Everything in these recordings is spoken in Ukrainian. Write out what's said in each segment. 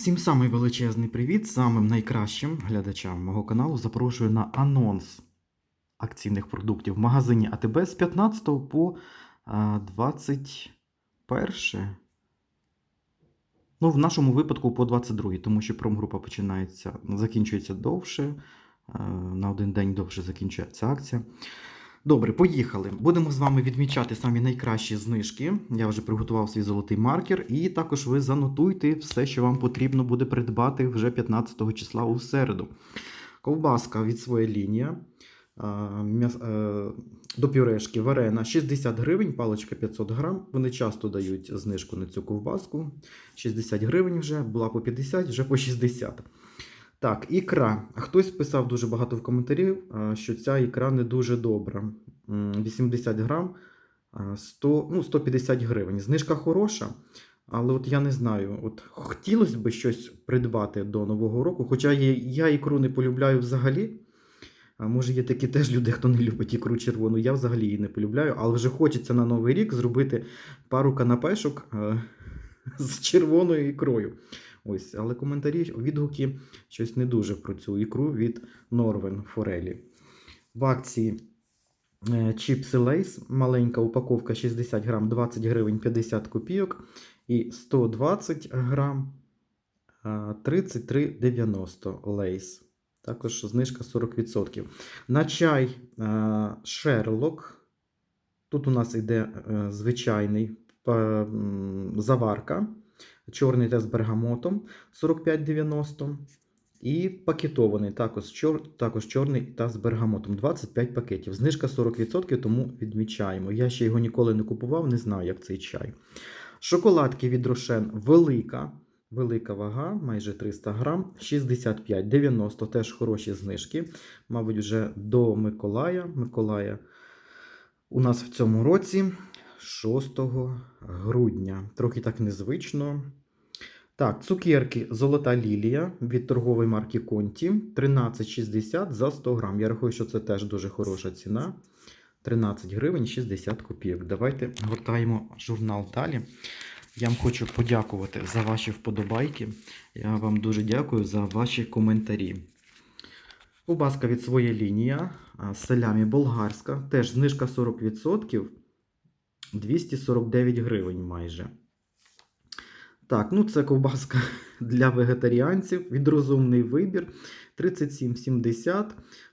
Всім самий величезний привіт, самим найкращим глядачам мого каналу запрошую на анонс акційних продуктів в магазині АТБ з 15 по 21. Ну, в нашому випадку по 22, тому що промгрупа починається, закінчується довше. На один день довше закінчується акція. Добре, поїхали. Будемо з вами відмічати самі найкращі знижки. Я вже приготував свій золотий маркер, і також ви занотуйте все, що вам потрібно буде придбати вже 15 числа у середу. Ковбаска від а, м'яс- е, До пюрешки варена 60 гривень, паличка 500 грам. Вони часто дають знижку на цю ковбаску. 60 гривень вже, була по 50, вже по 60. Так, ікра. Хтось писав дуже багато в коментарі, а, що ця ікра не дуже добра. 80 грам, 100, ну, 150 гривень. Знижка хороша, але от я не знаю. От хотілося б щось придбати до Нового року, хоча я, ікру не полюбляю взагалі. Може, є такі теж люди, хто не любить ікру червону. Я взагалі її не полюбляю, але вже хочеться на Новий рік зробити пару канапешок е, з червоною ікрою. Ось, але коментарі, відгуки щось не дуже про цю ікру від Норвен Форелі. В акції е, чіпси Лейс, маленька упаковка 60 грам, 20 гривень 50 копійок. І 120 грам 33,90 Лейс. Також знижка 40%. На чай Шерлок. Тут у нас йде е, звичайний заварка. Чорний та з бергамотом 45,90. І пакетований також, чор, також чорний та з бергамотом 25 пакетів. Знижка 40%, тому відмічаємо. Я ще його ніколи не купував, не знаю, як цей чай. Шоколадки від Рошен велика. Велика вага, майже 300 грам, 65,90 теж хороші знижки. Мабуть, вже до Миколая. Миколая у нас в цьому році 6 грудня. Трохи так незвично. Так, цукерки Золота Лілія від торгової марки Конті 13,60 за 100 грам. Я рахую, що це теж дуже хороша ціна. 13 гривень 60 копійок. Давайте гортаємо журнал далі. Я вам хочу подякувати за ваші вподобайки. Я вам дуже дякую за ваші коментарі. Ковбаска від своя лінія. а, Салямі болгарська. Теж знижка 40%. 249 гривень майже. Так, ну це ковбаска для вегетаріанців. Від розумний вибір 37,70,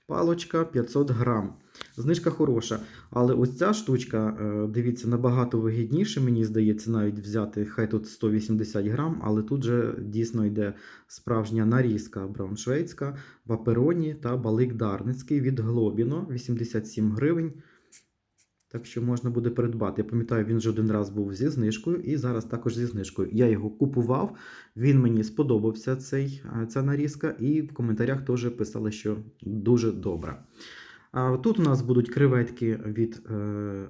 палочка 500 грам. Знижка хороша. Але ось ця штучка, е, дивіться, набагато вигідніше, мені здається, навіть взяти, хай тут 180 грам, але тут же дійсно йде справжня нарізка брауншвейцька, папероні та балик дарницький від Глобіно 87 гривень. Так що можна буде придбати. Я пам'ятаю, він вже один раз був зі знижкою і зараз також зі знижкою. Я його купував, він мені сподобався цей, ця нарізка, і в коментарях теж писали, що дуже добра. А тут у нас будуть креветки від е,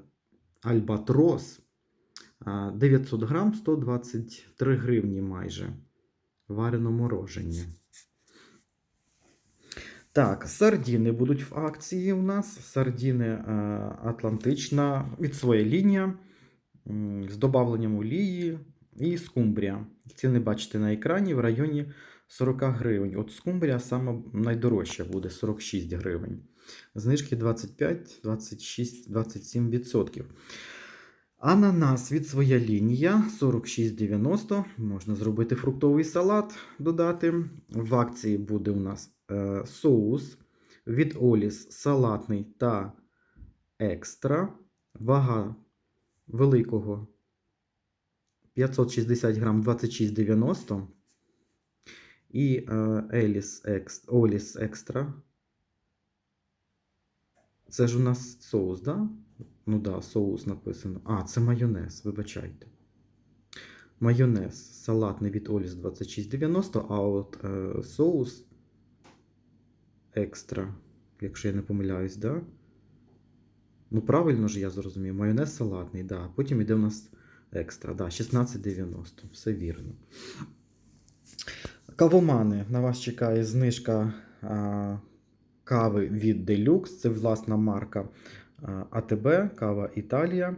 Альбатрос. 900 грам, 123 гривні майже. Варено морожені. Так, сардіни будуть в акції у нас. Сардіни е, Атлантична від своя лінія з додавленням олії і скумбрія. Ціни бачите на екрані в районі 40 гривень. От скумбрія саме найдорожча буде 46 гривень. Знижки 25, 26, 27%. Ананас від своя лінія 46,90. Можна зробити фруктовий салат, додати. В акції буде у нас соус від Оліс салатний та екстра. Вага великого 560 грам 26,90. І е, Оліс екстра. Це ж у нас соус, да? Ну да, соус написано. А, це майонез, вибачайте. Майонез салатний від Оліс 26,90, а от е, соус екстра, якщо я не помиляюсь, да? Ну, правильно ж я зрозумів. Майонез салатний, да. Потім іде у нас екстра, да, 16,90. Все вірно. Кавомани. На вас чекає знижка а, кави від Deluxe. Це власна марка а, АТБ, кава Італія.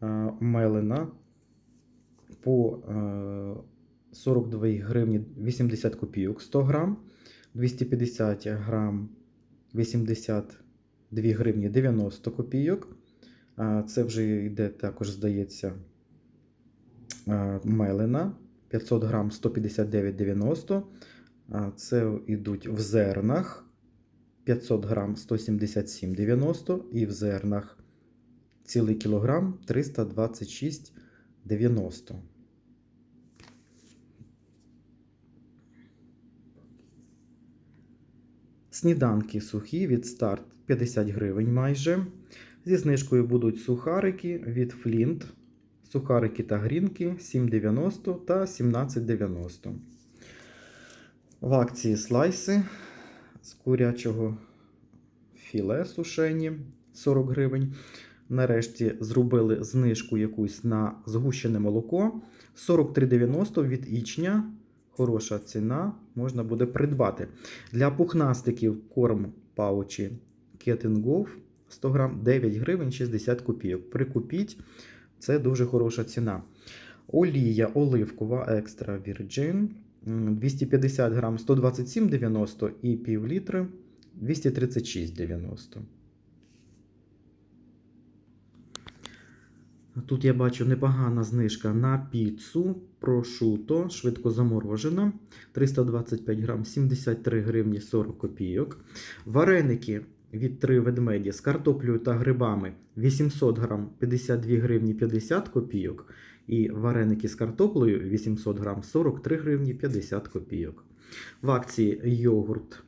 А, Мелена по а, 42 гривні 80 копійок 100 грам, 250 грам 82 гривні 90 копійок. А, Це вже йде також, здається, мелена 500 грам 159,90. А, Це йдуть в зернах 500 грам 177,90 і в зернах цілий кілограм 326,90. Сніданки сухі від старт 50 гривень майже. Зі знижкою будуть сухарики від Флінт. Сухарики та грінки 7,90 та 17,90. В акції слайси з курячого філе сушені 40 гривень. Нарешті зробили знижку якусь на згущене молоко 43,90 від ічня. Хороша ціна, можна буде придбати. Для пухнастиків корм паучі Cat Go 100 грам 9 гривень 60 копійок. Прикупіть, це дуже хороша ціна. Олія оливкова екстра Virgin 250 грам 127,90 і пів літри 236,90. Тут я бачу непогана знижка на піцу прошуто, швидко заморожена. 325 грам 73 гривні 40 копійок. Вареники від 3 ведмеді з картоплею та грибами 800 грам 52 гривні 50 копійок. І вареники з картоплею 800 грам 43 гривні 50 копійок. В акції йогурт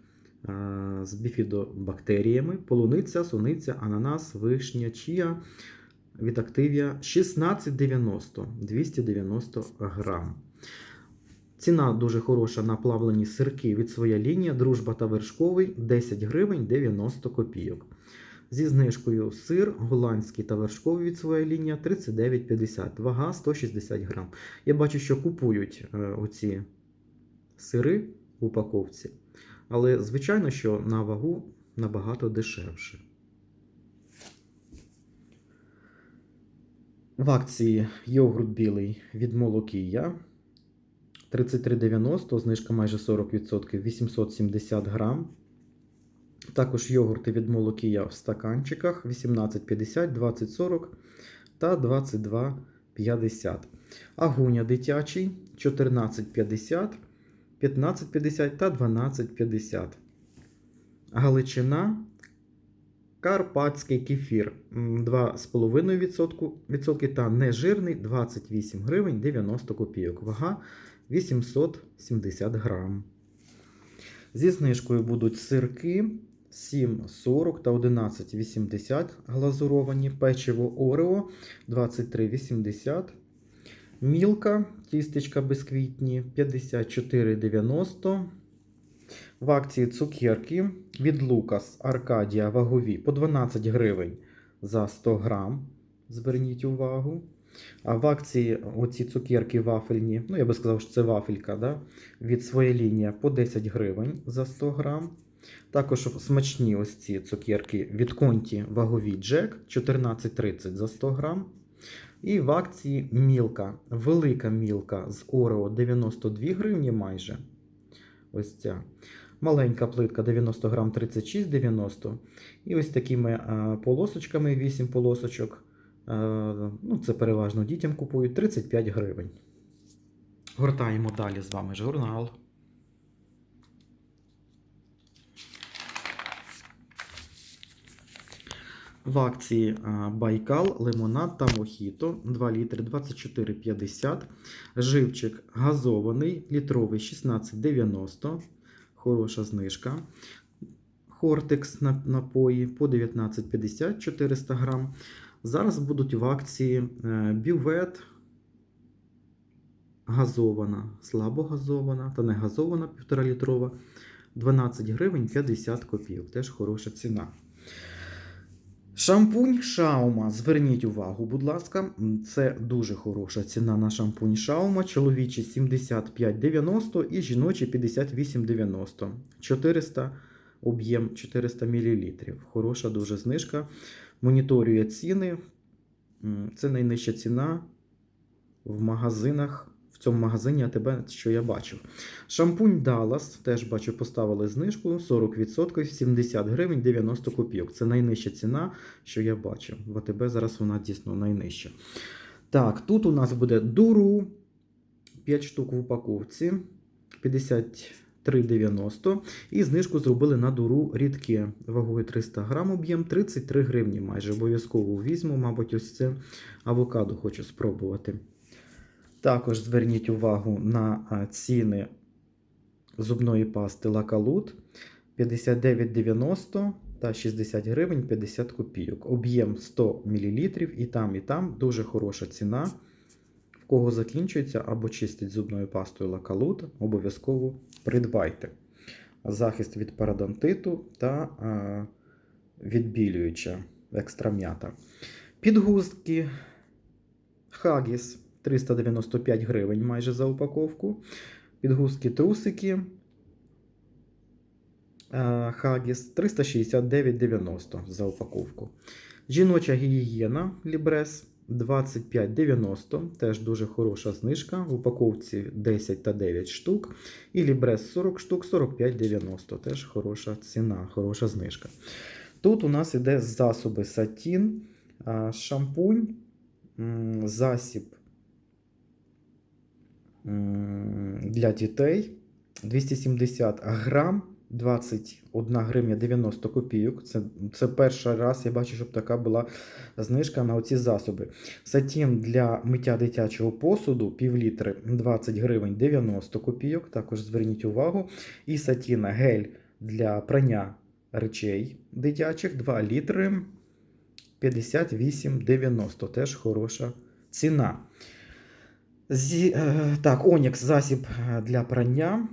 з біфідобактеріями, полуниця, суниця, ананас, вишня, чія від Активія 16,90 290 грам. Ціна дуже хороша на плавлені сирки від своя лінія, дружба та вершковий 10 гривень 90 копійок. Зі знижкою сир голландський та вершковий від своя лінія 39,50, вага 160 грам. Я бачу, що купують е, оці сири в упаковці, але звичайно, що на вагу набагато дешевше. В акції йогурт білий від Молокія 33,90, знижка майже 40%, 870 грам. Також йогурти від Молокія в стаканчиках 18,50, 20,40 та 22,50. Агуня дитячий 14,50, 15,50 та 12,50. Галичина Карпатський кефір 2,5% та нежирний 28 гривень 90 копійок. Вага 870 грам. Зі знижкою будуть сирки 7,40 та 11,80 глазуровані, печиво Орео 23,80. Мілка, тістечка безквітні 54,90. В акції цукерки від Лукас Аркадія вагові по 12 гривень за 100 грам. Зверніть увагу. А в акції оці цукерки вафельні, ну я би сказав, що це вафелька, да? від своєї лінії по 10 гривень за 100 грам. Також смачні ось ці цукерки від конті вагові Джек 14,30 за 100 грам. І в акції мілка, велика мілка з Орео 92 гривні майже. Ось ця. Маленька плитка 90 грам 36,90. І ось такими полосочками 8 полосочок. Ну, Це переважно дітям купують 35 гривень. Гортаємо далі з вами журнал. В акції Байкал, лимонад та мохіто 2 літри 24,50. Живчик газований, літровий 16,90. Хороша знижка. Хортекс на напої по 19,50 400 грам. Зараз будуть в акції е, бювет газована, слабо газована та не газована 1,5 літрова 12 гривень 50 копійок. Теж хороша ціна. Шампунь Шаума. Зверніть увагу, будь ласка, це дуже хороша ціна на шампунь Шаума. Чоловічий 75,90 і жіночий 58,90. 400 об'єм 400 мл. Хороша дуже знижка. Моніторює ціни. Це найнижча ціна в магазинах в цьому магазині АТБ, що я бачив. Шампунь Dallas, теж бачу, поставили знижку 40%, 70 гривень 90 копійок. Це найнижча ціна, що я бачив. В АТБ зараз вона дійсно найнижча. Так, тут у нас буде дуру 5 штук в упаковці 53,90. І знижку зробили на дуру рідке вагою 300 грам, об'єм 33 гривні майже. Обов'язково візьму, мабуть, ось це авокадо хочу спробувати. Також зверніть увагу на ціни зубної пасти Лакалут 59,90 та 60 гривень 50 копійок. Об'єм 100 мл і там, і там дуже хороша ціна. В кого закінчується або чистить зубною пастою Лакалут, обов'язково придбайте. Захист від парадонтиту та а, відбілююча екстрам'ята. Підгузки Хагіс 395 гривень майже за упаковку. Підгузки трусики е, Хагіс 369,90 за упаковку. Жіноча гігієна Лібрес 25,90. Теж дуже хороша знижка. В упаковці 10 та 9 штук. І Лібрес 40 штук 45,90. Теж хороша ціна, хороша знижка. Тут у нас іде засоби сатін, шампунь, засіб для дітей 270 грам, 21 гривня 90 копійок. Це, це перший раз я бачу, щоб така була знижка на оці засоби. Сатін для миття дитячого посуду пів літри 20 гривень 90 копійок. Також зверніть увагу. І сатіна гель для прання речей дитячих 2 літри 58,90. Теж хороша ціна. Зі, е, так, Онікс засіб е, для прання.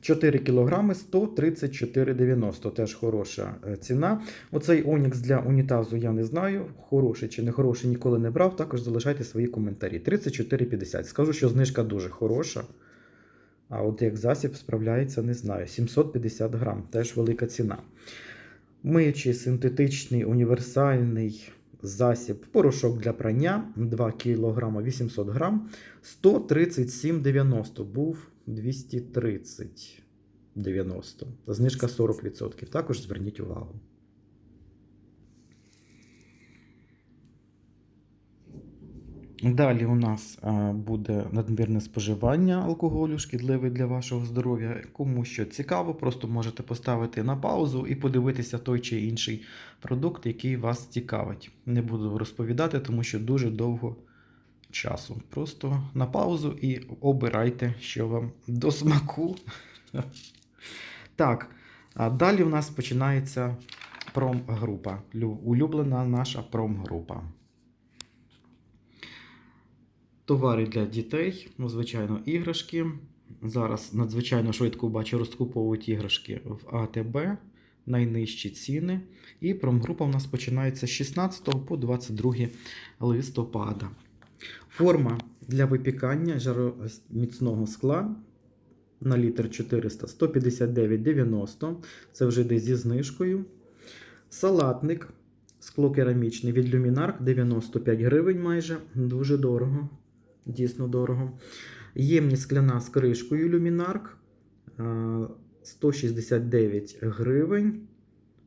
4 кг 134,90. Теж хороша е, ціна. Оцей Онікс для унітазу я не знаю. Хороший чи не хороший, ніколи не брав. Також залишайте свої коментарі. 34,50. Скажу, що знижка дуже хороша. А от як засіб справляється, не знаю. 750 грам, теж велика ціна. Миючий синтетичний універсальний засіб, порошок для прання 2 кг 800 грам, 137,90 був 230,90. Знижка 40%. Також зверніть увагу. Далі у нас а, буде надмірне споживання алкоголю, шкідливий для вашого здоров'я. Кому що цікаво, просто можете поставити на паузу і подивитися той чи інший продукт, який вас цікавить. Не буду розповідати, тому що дуже довго часу. Просто на паузу і обирайте, що вам до смаку. Так, далі у нас починається промгрупа. Лю- Улюблена наша промгрупа. Товари для дітей, ну, звичайно, іграшки. Зараз надзвичайно швидко бачу, розкуповують іграшки в АТБ, найнижчі ціни. І промгрупа у нас починається з 16 по 22 листопада. Форма для випікання жароміцного скла на літр 400 159,90. Це вже йде зі знижкою. Салатник склокерамічний від Luminark 95 гривень майже. Дуже дорого. Дійсно дорого. Ємність скляна з кришкою Luminark 169 гривень.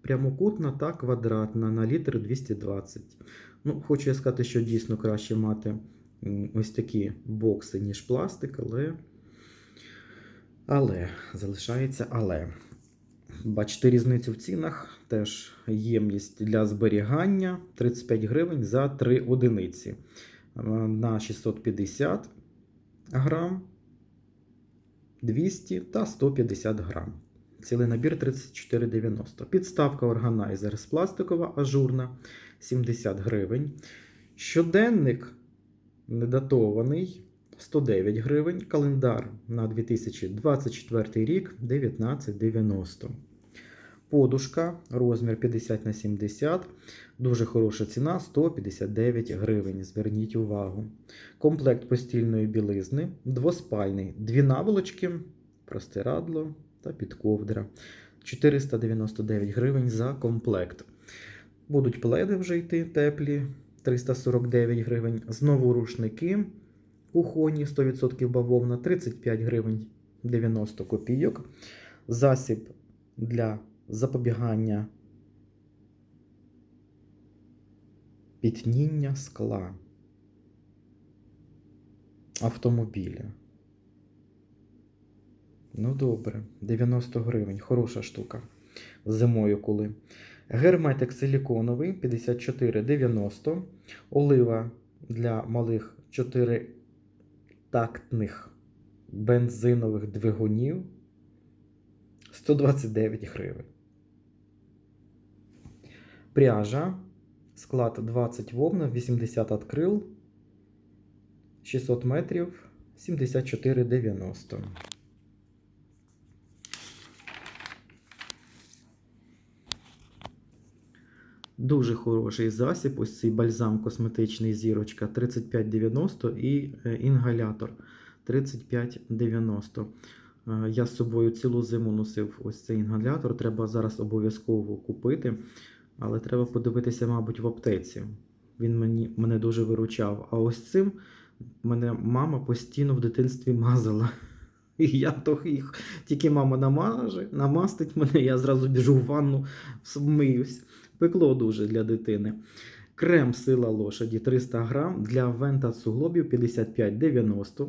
Прямокутна та квадратна на літр 220. Ну, хочу я сказати, що дійсно краще мати ось такі бокси, ніж пластик, але. Але залишається але. Бачите різницю в цінах. Теж ємність для зберігання 35 гривень за 3 одиниці. На 650 грам, 200 та 150 грам. Цілий набір 34,90. Підставка органайзер з пластикова ажурна 70 гривень. Щоденник недатований 109 гривень. Календар на 2024 рік 19,90. Подушка розмір 50 на 70. Дуже хороша ціна 159 гривень. Зверніть увагу. Комплект постільної білизни, двоспальний, дві наволочки, простирадло та підковдра. 499 гривень за комплект. Будуть пледи вже йти теплі 349 гривень. Знову рушники кухоні 100% бавовна 35 гривень 90 копійок. Засіб для запобігання пітніння скла автомобіля. Ну, добре, 90 гривень, хороша штука. Зимою коли. Герметик силіконовий 54,90. Олива для малих 4 тактних бензинових двигунів 129 гривень. Пряжа. Склад 20 вовна, 80 открил. 600 метрів 74,90. Дуже хороший засіб. Ось цей бальзам косметичний зірочка 35,90 і е, інгалятор 35,90. Е, Я з собою цілу зиму носив ось цей інгалятор. Треба зараз обов'язково купити, але треба подивитися, мабуть, в аптеці. Він мені, мене дуже виручав. А ось цим мене мама постійно в дитинстві мазала. І я то їх, тільки мама намаже, намастить мене, я зразу біжу в ванну, вмиюсь. Пекло дуже для дитини. Крем сила лошаді 300 грам для вента суглобів 55,90.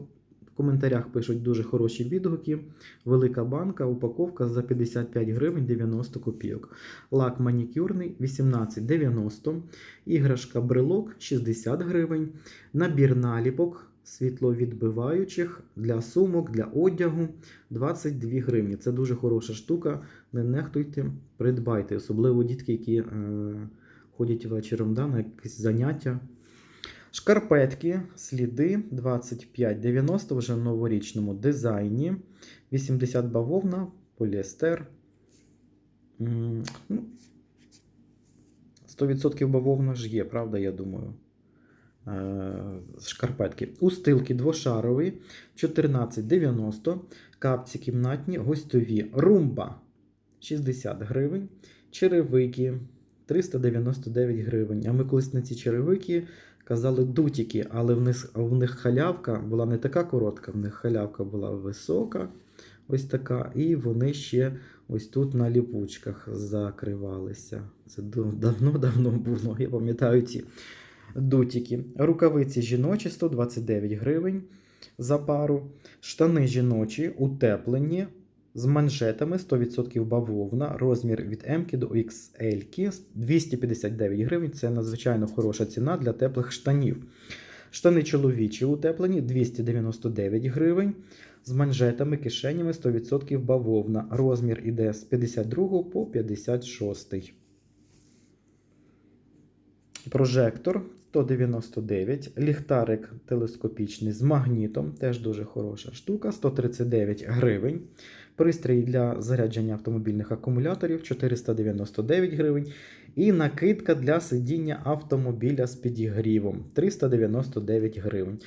В коментарях пишуть дуже хороші відгуки. Велика банка, упаковка за 55 гривень 90 копійок. Лак манікюрний 18,90. Іграшка брелок 60 гривень. Набір наліпок світловідбиваючих для сумок, для одягу 22 гривні. Це дуже хороша штука. Не нехтуйте, придбайте, особливо дітки, які е, ходять вечором да, на якісь заняття. Шкарпетки, сліди 25,90 вже в новорічному дизайні. 80 бавовна, поліестер. Ну, 100% бавовна ж є, правда, я думаю. Е, Шкарпетки. Устилки двошарові 14,90. Капці кімнатні, гостьові. Румба 60 гривень. Черевики 399 гривень. А ми колись на ці черевики казали дутіки, але в них, в них халявка була не така коротка, в них халявка була висока, ось така, і вони ще ось тут на ліпучках закривалися. Це давно-давно було. Я пам'ятаю ці дутіки. Рукавиці жіночі 129 гривень за пару. Штани жіночі утеплені з манжетами 100% бавовна, розмір від М до XL 259 гривень. Це надзвичайно хороша ціна для теплих штанів. Штани чоловічі утеплені 299 гривень. З манжетами, кишенями 100% бавовна. Розмір іде з 52 по 56. Прожектор 199, ліхтарик телескопічний з магнітом, теж дуже хороша штука, 139 гривень. Пристрій для зарядження автомобільних акумуляторів 499 гривень. І накидка для сидіння автомобіля з підігрівом 399 гривень.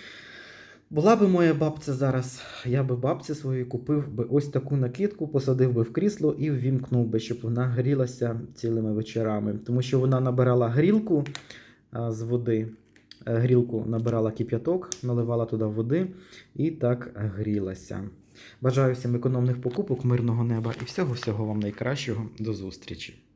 Була би моя бабця зараз, я би бабці своїй купив би ось таку накидку, посадив би в крісло і ввімкнув би, щоб вона грілася цілими вечорами. Тому що вона набирала грілку з води, е, грілку набирала кип'яток, наливала туди води і так грілася. Бажаю всім економних покупок, мирного неба і всього-всього вам найкращого. До зустрічі!